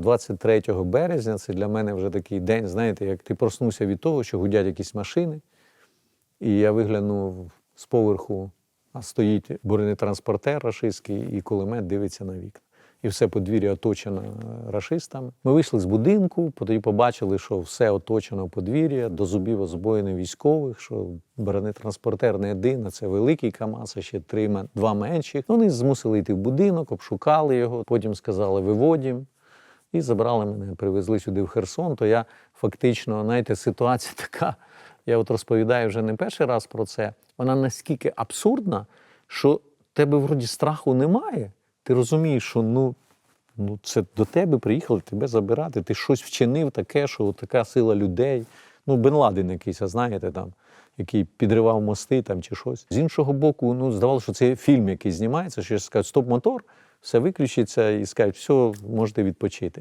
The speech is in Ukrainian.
23 березня це для мене вже такий день, знаєте, як ти проснувся від того, що гудять якісь машини, і я виглянув з поверху, а стоїть бронетранспортер рашистський, і кулемет дивиться на вікна. І все подвір'я оточено е, рашистами. Ми вийшли з будинку, тоді побачили, що все оточено подвір'я, до зубів озброєних військових, що бронетранспортер не один, а це великий КАМАЗ, а ще три, два менші. Вони змусили йти в будинок, обшукали його, потім сказали, виводім. І забрали мене, привезли сюди в Херсон. То я фактично, знаєте, ситуація така. Я от розповідаю вже не перший раз про це. Вона наскільки абсурдна, що тебе вроді страху немає. Ти розумієш, що ну, ну це до тебе приїхали тебе забирати. Ти щось вчинив таке, що така сила людей. Ну, Бен Ладен якийсь, а знаєте, там, який підривав мости там, чи щось. З іншого боку, ну, здавалося, що це фільм, який знімається, що скажуть, стоп мотор, все виключиться і скажуть, все, можете відпочити.